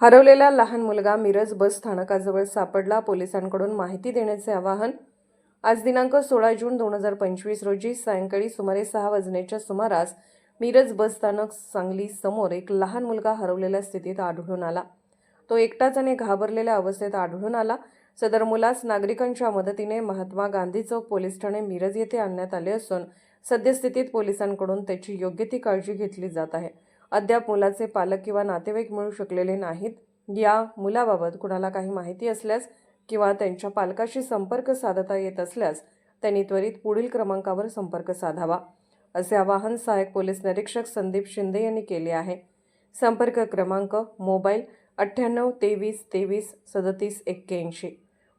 हरवलेला लहान मुलगा मिरज बस स्थानकाजवळ सापडला. पोलिसांकडून माहिती देण्याचे आवाहन आज दिनांक सोळा जून दोन हजार पंचवीस रोजी सायंकाळी सुमारे सहा वाजण्याच्या सुमारास मिरज बस स्थानक सांगली समोर एक लहान मुलगा हरवलेल्या स्थितीत आढळून आला. तो एकटाच आणि घाबरलेल्या अवस्थेत आढळून आला. सदर मुलास नागरिकांच्या मदतीने महात्मा गांधी चौक पोलीस ठाणे मिरज येथे आणण्यात आले असून सद्यस्थितीत पोलिसांकडून त्याची योग्य ती काळजी घेतली जात आहे. अद्याप मुलाचे पालक किंवा नातेवाईक मिळू शकलेले नाहीत. या मुलाबाबत कुणाला काही माहिती असल्यास किंवा त्यांच्या पालकाशी संपर्क साधता येत असल्यास त्यांनी त्वरित पुढील क्रमांकावर संपर्क साधावा असे आवाहन सहाय्यक पोलीस निरीक्षक संदीप शिंदे यांनी केले आहे. संपर्क क्रमांक मोबाईल अठ्ठ्याण्णव तेवीस तेवीस सदतीस एक्क्याऐंशी.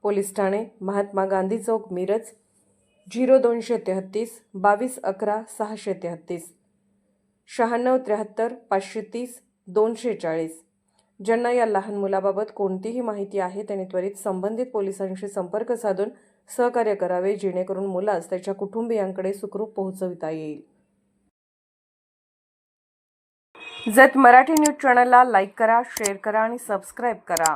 पोलीस ठाणे महात्मा गांधी चौक मिरज झिरो दोनशे तेहत्तीस बावीस अकरा सहाशे तेहत्तीस शहाण्णव त्र्याहत्तर पाचशे तीस दोनशे चाळीस ज्यांना या लहान मुलाबाबत कोणतीही माहिती आहे त्यांनी त्वरित संबंधित पोलिसांशी संपर्क साधून सहकार्य करावे जेणेकरून मुलास त्याच्या कुटुंबियांकडे सुखरूप पोहोचविता येईल. जत मराठी न्यूज चॅनलला लाईक करा शेअर करा आणि सबस्क्राईब करा.